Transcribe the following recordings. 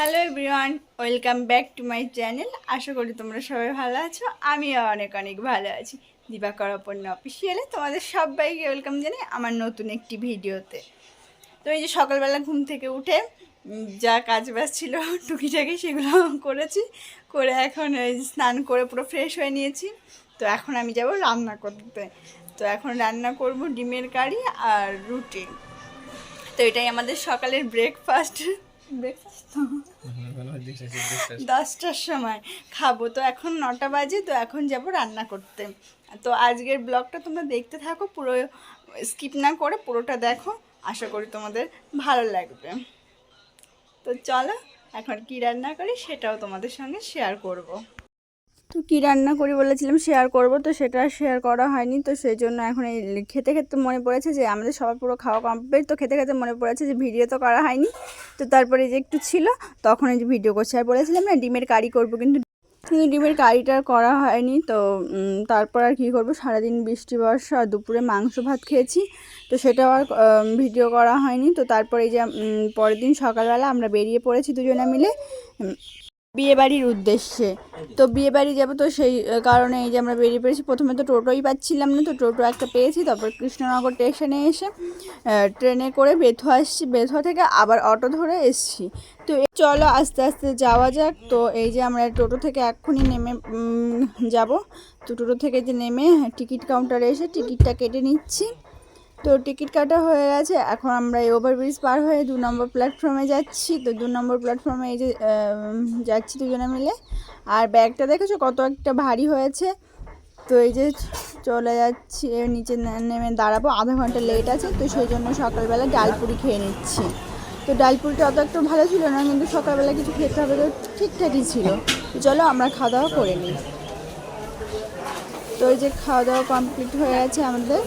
Hello everyone, welcome back to my channel. আশা করি তোমরা সবাই ভালো আছো, আমিও অনেক অনেক ভালো আছি। দিবাকর অপর্ণ অফিসিয়ালে তোমাদের সবাইকে ওয়েলকাম জানাই আমার নতুন একটি ভিডিওতে। তো এই যে সকালবেলা ঘুম থেকে উঠে যা কাজ বাজ ছিল, টুকিটাকি সেগুলো করেছি। করে এখন স্নান করে পুরো ফ্রেশ হয়ে নিয়েছি। তো এখন আমি যাব রান্না করতে। তো এখন রান্না করব ডিমের কারি আর রুটি। তো এটাই আমাদের সকালের ব্রেকফাস্ট দশটার সময়। খাব। তো এখন নটা বাজে, তো এখন যাব রান্না করতে। তো আজকের ব্লগটা তোমরা দেখতে থাকো, পুরো স্কিপ না করে পুরোটা দেখো। আশা করি তোমাদের ভালো লাগবে। তো চলো, এখন কি রান্না করি সেটাও তোমাদের সঙ্গে শেয়ার করব। তো কী রান্না করি বলেছিলাম শেয়ার করব। তো সেটা শেয়ার করা হয়নি। তো সেই জন্য এখন এই খেতে খেতে মনে পড়েছে যে, আমাদের সবার পুরো খাওয়া কমপ্লিট তো খেতে খেতে মনে পড়েছে যে ভিডিও তো করা হয়নি। তো তারপরে যে একটু ছিল, তখন এই যে ভিডিও করছে। আর বলেছিলাম না, ডিমের কারি করব, কিন্তু কিন্তু ডিমের কারিটা করা হয়নি। তো তারপর আর কী করব? সারাদিন বৃষ্টি, বর্ষা, দুপুরে মাংস ভাত খেয়েছি। তো সেটাও আর ভিডিও করা হয়নি। তো তারপরে এই যে পরের দিন সকালবেলা আমরা বেরিয়ে পড়েছি দুজনে মিলে। বিয়েবাড়ির উদ্দেশ্যে। তো বিয়েবাড়ি যাব তো সেই কারণে এই যে আমরা বেরিয়ে পড়েছি প্রথমে তো টোটোই পাচ্ছিলাম না তো টোটো একটা পেয়েছি তারপর কৃষ্ণনগর স্টেশনে এসে ট্রেনে করে বেথুয়া আসছি বেথুয়া থেকে আবার অটো ধরে এসছি। তো চলো আস্তে আস্তে যাওয়া যাক তো এই যে আমরা টোটো থেকে এক্ষুনি নেমে যাব। তো টোটো থেকে যে নেমে টিকিট কাউন্টারে এসে টিকিটটা কেটে নিচ্ছি। তো টিকিট কাটা হয়ে গেছে। এখন আমরা এই ওভারব্রিজ পার হয়ে দু নম্বর প্ল্যাটফর্মে যাচ্ছি। তো দু নম্বর প্ল্যাটফর্মে এই যে যাচ্ছি দুজনে মিলে। আর ব্যাগটা দেখেছ কত একটা ভারী হয়েছে? তো এই যে চলে যাচ্ছি নিচে নেমে দাঁড়াবো। আধা ঘণ্টা লেট আছে, তো সেই জন্য সকালবেলা ডালপুরি খেয়ে নিচ্ছি। তো ডালপুরিটা অত একটু ভালো ছিল না, কিন্তু সকালবেলা কিছু খেতে হবে তো ঠিকঠাকই ছিল। চলো আমরা খাওয়া দাওয়া করে নিই। তো এই যে খাওয়া দাওয়া কমপ্লিট হয়ে গেছে আমাদের।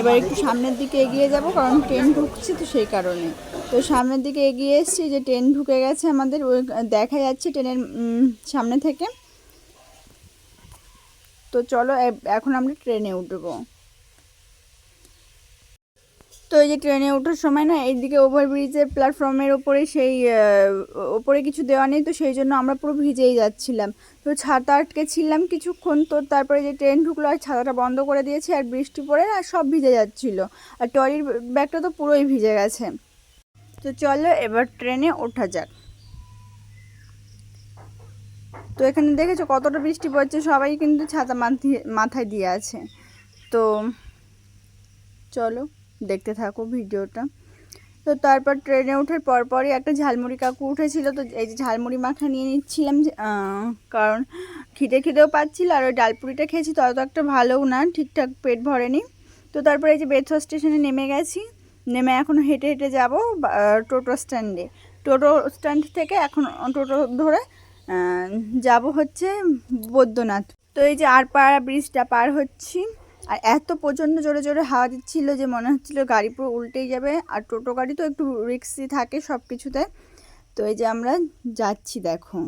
এবার একটু সামনের দিকে এগিয়ে যাব, কারণ ট্রেন ঢুকছে তো সেই কারণে। তো সামনের দিকে এগিয়ে এসছি, যে ট্রেন ঢুকে গেছে আমাদের, ওই দেখা যাচ্ছে ট্রেনের সামনে থেকে। তো চলো এখন আমরা ট্রেনে উঠবো। তো এই যে ট্রেনে ওঠার সময় না, এইদিকে ওভারব্রিজের প্ল্যাটফর্মের ওপরে সেই ওপরে কিছু দেওয়া নেই, তো সেই জন্য আমরা পুরো ভিজেই যাচ্ছিলাম। তো ছাতা আটকে ছিলাম কিছুক্ষণ, তো তারপরে যে ট্রেন ঢুকলো আর ছাতাটা বন্ধ করে দিয়েছে আর বৃষ্টি পড়ে আর সব ভিজে যাচ্ছিল। আর ট্রলির ব্যাগটা তো পুরোই ভিজে গেছে। তো চলো এবার ট্রেনে ওঠা যাক। তো এখানে দেখেছ কতটা বৃষ্টি পড়ছে, সবাই কিন্তু ছাতা মাথি- মাথায় দিয়ে আছে। তো চলো। দেখতে থাকো ভিডিওটা। তো তারপর ট্রেনে ওঠার পরপরই একটা ঝালমুড়ি কাকু উঠেছিল, তো এই যে ঝালমুড়ি মাখা নিয়ে নিচ্ছিলাম কারণ খিদে খিদেও পাচ্ছিল, আর ওই ডালপুরিটা খেয়েছি, তত একটা ভালোও না, ঠিকঠাক পেট ভরেনি। তো তারপরে এই যে বেথুয়া স্টেশনে নেমে গেছি, নেমে এখন হেঁটে হেঁটে যাব টোটো স্ট্যান্ডে টোটো স্ট্যান্ড থেকে এখন টোটো ধরে যাব হচ্ছে বৈদ্যনাথ। তো এই যে আর আরপাড়া ব্রিজটা পার হচ্ছি। আর এত প্রচণ্ড জোরে জোরে হাওয়া দিচ্ছিল যে মনে হচ্ছিল গাড়ি পুরো উল্টেই যাবে। আর টোটো গাড়ি তো একটু রিক্সি থাকে সব কিছুতে তো এই যে আমরা যাচ্ছি দেখো।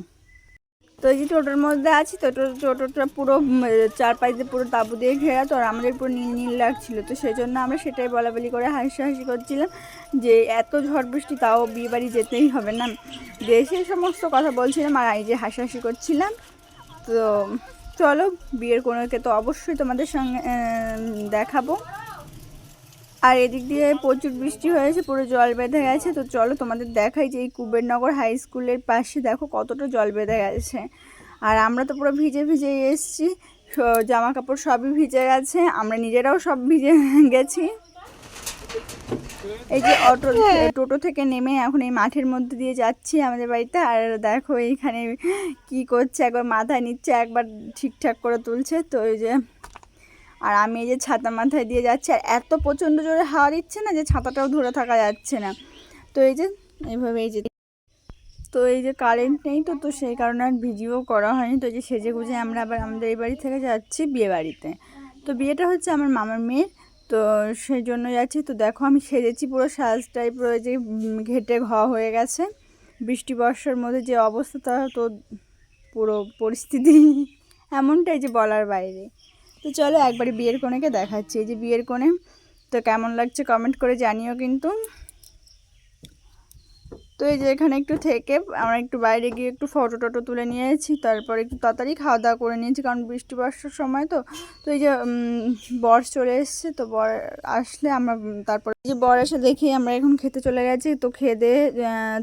তো এই যে টোটোর মধ্যে আছি, তো টোটোটা পুরো চারপাশ দিয়ে পুরো তাবু দিয়ে ঘেরা, তো আর আমাদের পুরো নীল নীল লাগছিল। তো সেই জন্য আমরা সেটাই বলা বলি করে হাসি হাসি করছিলাম যে এত ঝড় বৃষ্টি, তাও বিয়ে বাড়ি যেতেই হবে না। দেশে সমস্ত কথা বলছিলাম আর এই যে হাসি হাসি করছিলাম। তো চলো, বিয়ের কোনোকে তো অবশ্যই তোমাদের সঙ্গে দেখাবো। আর এদিক দিয়ে প্রচুর বৃষ্টি হয়েছে, পুরো জল বেঁধে গেছে, তো চলো তোমাদের দেখাই যে এই কুবেরনগর হাই স্কুলের পাশে দেখো কতটা জল বেঁধে গেছে। আর আমরা তো পুরো ভিজে ভিজে এসেছি জামা কাপড় সবই ভিজে গেছে, আমরা নিজেরাও সব ভিজে গেছি। এই যে অটো টোটো থেকে নেমে এখন এই মাঠের মধ্যে দিয়ে যাচ্ছি আমাদের বাড়িতে। আর দেখো এইখানে কি করছে একবার মাথায় নিচ্ছে একবার ঠিকঠাক করে তুলছে। তো এই যে আর আমি এই যে ছাতা মাথায় দিয়ে যাচ্ছি। আর এত প্রচণ্ড জোরে হাওয়া দিচ্ছে না যে ছাতাটাও ধরে থাকা যাচ্ছে না। তো এই যে এইভাবে এই যে তো এই যে কারেন্ট নেই তো তো সেই কারণে আর ভিডিও করা হয়নি। তো এই যে সেজে গুজে আমরা আবার আমাদের এই বাড়ি থেকে যাচ্ছি বিয়ে বাড়িতে। তো বিয়েটা হচ্ছে আমার মামার মেয়ের। তো সেই জন্য যাচ্ছি তো দেখো আমি সেজেছি পুরো সাজ টাইপ রয়েছে ঘেটে ঘ হয়ে গেছে। বৃষ্টি বর্ষার মধ্যে যে অবস্থা তা তো পুরো পরিস্থিতি এমনটাই যে বলার বাইরে। তো চলো একবারে বিয়ের কোণেকে দেখাচ্ছি। এই যে বিয়ের কোণে, তো কেমন লাগছে কমেন্ট করে জানিও কিন্তু। তো এই যে এখানে একটু থেকে আমরা একটু বাইরে গিয়ে একটু ফটো টটো তুলে নিয়েছি তারপরে একটু তাড়াতাড়ি খাওয়া দাওয়া করে নিয়েছি, কারণ বৃষ্টি বর্ষার সময় তো। তো এই যে বর চলে এসছে, তো বর আসলে আমরা তারপরে যে বর এসে দেখি আমরা এখন খেতে চলে গেছি, তো খেয়ে দিয়ে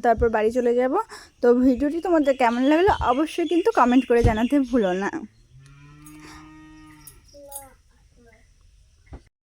তারপর বাড়ি চলে যাব। তো ভিডিওটি তোমাদের কেমন লাগল অবশ্যই কিন্তু কমেন্ট করে জানাতে ভুলো না।